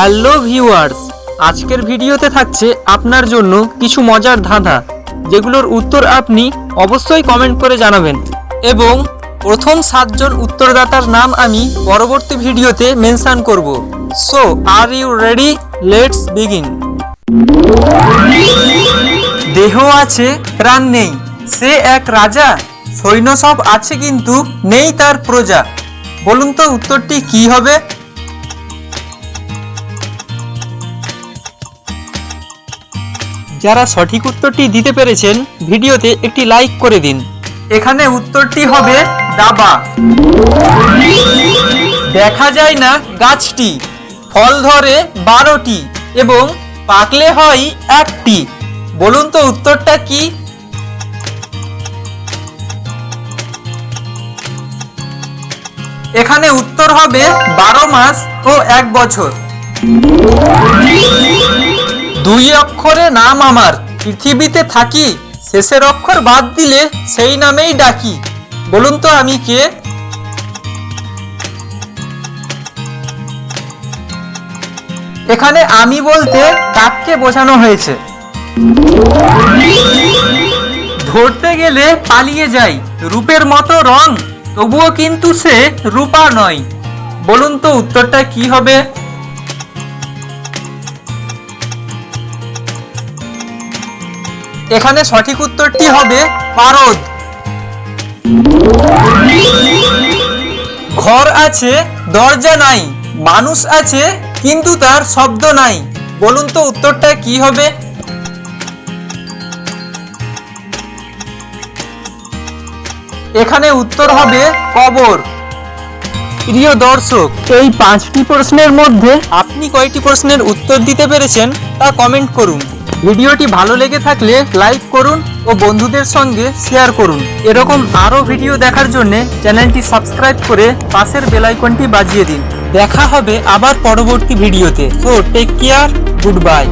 Hello viewers আজকের ভিডিওতে থাকছে আপনার জন্য কিছু মজার ধাঁধা, যেগুলোর উত্তর আপনি অবশ্যই কমেন্ট করে জানাবেন। এবং প্রথম সাতজন উত্তরদাতার নাম আমি পরবর্তী ভিডিওতে মেনশন করব। So are you ready let's begin দেহ আছে, প্রাণ নেই। সে এক রাজা সৈন্য সব আছে কিন্তু নেই তার প্রজা। বলুন তো উত্তরটি কি হবে? যারা সঠিক উত্তরটি দিতে পেরেছেন, ভিডিওতে একটি লাইক করে দিন। এখানে উত্তরটি হবে দাবা। দেখা যায় না গাছটি। ফল ধরে বারোটি এবং পাকলে হয় একটি। বলুন তো উত্তরটা কি? এখানে উত্তর হবে বারো মাস ও এক বছর। দুই অক্ষরে নাম আমার। পৃথিবীতে থাকি, শেষের অক্ষর বাদ দিলে সেই নামেই ডাকি। বলুন তো আমি কে? এখানে আমি বলতে কাককে বোঝানো হয়েছে। ধরতে গেলে পালিয়ে যাই, রূপের মতো রং, তবুও কিন্তু সে রূপা নয়। বলুন তো উত্তরটা কি হবে? এখানে সঠিক উত্তরটি হবে পারদ। ঘর আছে, দরজা নাই, মানুষ আছে, কিন্তু তার শব্দ নাই। বলুন তো উত্তরটা কি হবে? এখানে উত্তর হবে কবর। প্রিয় দর্শক, এই পাঁচটি প্রশ্নের মধ্যে আপনি কয়টি প্রশ্নের উত্তর দিতে পেরেছেন তা কমেন্ট করুন। ভিডিওটি ভালো লেগে থাকলে লাইক করুন ও বন্ধুদের সঙ্গে শেয়ার করুন। এরকম আরও ভিডিও দেখার জন্য চ্যানেলটি সাবস্ক্রাইব করে পাশের বেলাইকনটি বাজিয়ে দিন। দেখা হবে আবার পরবর্তী ভিডিওতে। তো টেক কেয়ার গুড বাই